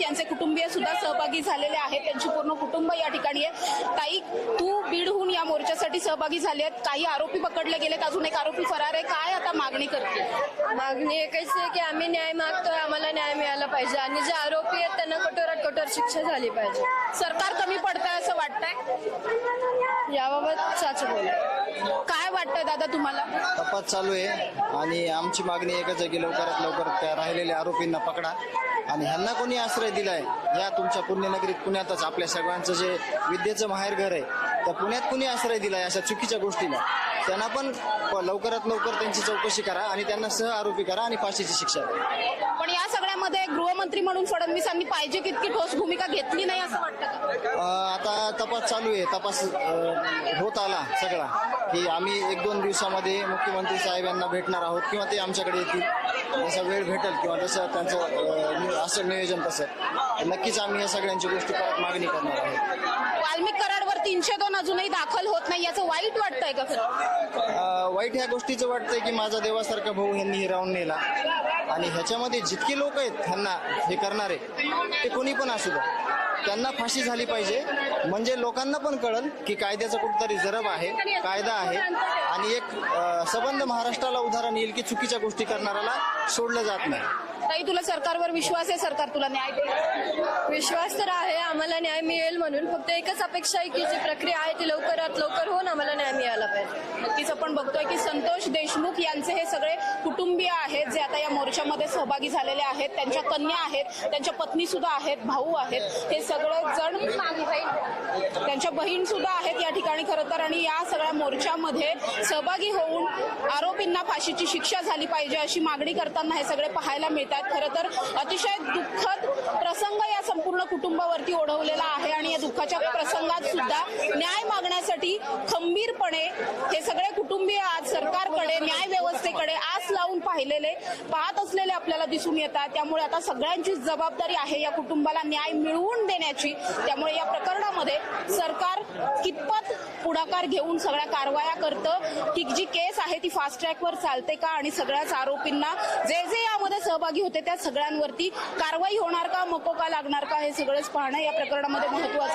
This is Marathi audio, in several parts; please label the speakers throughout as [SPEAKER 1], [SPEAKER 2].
[SPEAKER 1] यांचे कुटुंबीय सुद्धा सहभागी झालेले आहेत. त्यांची पूर्ण कुटुंब या ठिकाणी आहे. ताई तू बीडहून या मोर्चासाठी सहभागी झाली आहेत काही आरोपी पकडले गेलेत. अजून एक आरोपी फरार आहे. काय आता मागणी करते?
[SPEAKER 2] मागणी एकच आहे की आम्ही न्याय मागतोय. आम्हाला न्याय मिळाला पाहिजे. आणि जे आरोपी आहेत त्यांना कठोरात कठोर शिक्षा झाली पाहिजे.
[SPEAKER 1] सरकार कमी पडतंय असं वाटतंय?
[SPEAKER 2] याबाबत साच बोल.
[SPEAKER 1] काय वाटतंय दादा तुम्हाला?
[SPEAKER 3] तपास चालू आहे आणि आमची मागणी एकच आहे की लवकरात लवकर त्या राहिलेल्या आरोपींना पकडा. आणि ह्यांना कोणी आश्रय दिलाय या तुमच्या पुण्यनगरीत पुण्यातच आपल्या सगळ्यांचं जे विद्येचं माहेरघर आहे त्या पुण्यात कुणी आश्रय दिलाय अशा चुकीच्या गोष्टीला? त्यांना पण लवकरात लवकर त्यांची चौकशी करा आणि त्यांना सह आरोपी करा आणि फाशीची शिक्षा द्या.
[SPEAKER 1] पण या सगळ्यामध्ये गृहमंत्री म्हणून फडणवीसांनी पाहिजे तितकी ठोस भूमिका घेतली नाही असं वाटतं
[SPEAKER 3] आता तपास चालू आहे. तपास होत आला सगळा की आम्ही एक दोन दिवसामध्ये मुख्यमंत्री साहेब यांना भेटणार आहोत किंवा ते आमच्याकडे येतील. जसा वेळ भेटेल किंवा जसं त्यांचं अं, नि- असेल नियोजन तसं. नक्कीच आम्ही या सगळ्यांची गोष्टी परत मागणी करणार आहोत.
[SPEAKER 1] वाल्मिक कराडवर तीनशे दोन अजूनही दाखल होत नाही याचं वाईट वाटतंय का खरं
[SPEAKER 3] अं, वाईट ह्या गोष्टीचं वाटतंय की माझा देवासारखा भाऊ ह्यांनी हिरावून नेला. आणि ह्याच्यामध्ये जितके लोक आहेत ह्यांना हे करणारे ते कोणी पण असू द्या. त्यांना फाशी झाली पाहिजे. म्हणजे लोकांना पण कळल की कायद्याचा कुठतरी जरब आहे कायदा आहे. आणि एक अं, सबंध महाराष्ट्राला उदाहरण येईल की चुकीच्या गोष्टी करणाऱ्याला सोडलं जात नाही.
[SPEAKER 1] ताई तुला सरकारवर विश्वास आहे? सरकार तुला न्याय देईल.
[SPEAKER 2] विश्वास तर आहे. आम्हाला न्याय मिळेल म्हणून. फक्त एकच अपेक्षा आहे की जी प्रक्रिया आहे ती लवकरात लवकर होऊन आम्हाला न्याय मिळाला पाहिजे
[SPEAKER 1] नक्कीच आपण बघतोय की संतोष देशमुख यांचे हे सगळे कुटुंबीय आहेत जे आता या मोर्चामध्ये सहभागी झालेले आहेत त्यांच्या कन्या आहेत त्यांच्या पत्नी सुद्धा आहेत भाऊ आहेत हे सगळे जण त्यांच्या बहीण सुद्धा आहेत या ठिकाणी खरं तर. आणि या सगळ्या मोर्चामध्ये सहभागी होऊन आरोपींना फाशीची शिक्षा झाली पाहिजे अशी मागणी करताना हे सगळे पाहायला मिळतात खरं तर अतिशय दुःखद प्रसंग या संपूर्ण कुटुंबावरती ओढवलेला आहे आणि या दुःखाच्या प्रसंगात सुद्धा न्याय मागण्यासाठी खंबीरपणे हे सगळे कुटुंबीय आज सरकारकडे न्याय व्यवस्थेकडे पाहिलेले पाहत असलेले आपल्याला दिसून येतात. त्यामुळे आता सगळ्यांची जबाबदारी आहे या कुटुंबाला न्याय मिळवून देण्याची. त्यामुळे या प्रकरणामध्ये सरकार कितपत पुढाकार घेऊन सगळ्या कारवाया करतं की जी केस आहे ती फास्ट ट्रॅकवर चालते का आणि सगळ्याच आरोपींना जे जे यामध्ये सहभागी होते त्या सगळ्यांवरती कारवाई होणार का मकोका लागणार का हे सगळंच पाहणं या प्रकरणामध्ये महत्वाचं आहे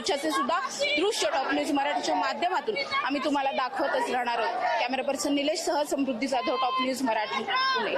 [SPEAKER 1] मोर्चाचे सुद्धा दृश्य टॉप न्यूज मराठीच्या माध्यमातून आम्ही तुम्हाला दाखवतच राहणार आहोत. कॅमेरा पर्सन निलेश सह समृद्धी जाधव टॉप न्यूज मराठी पुणे.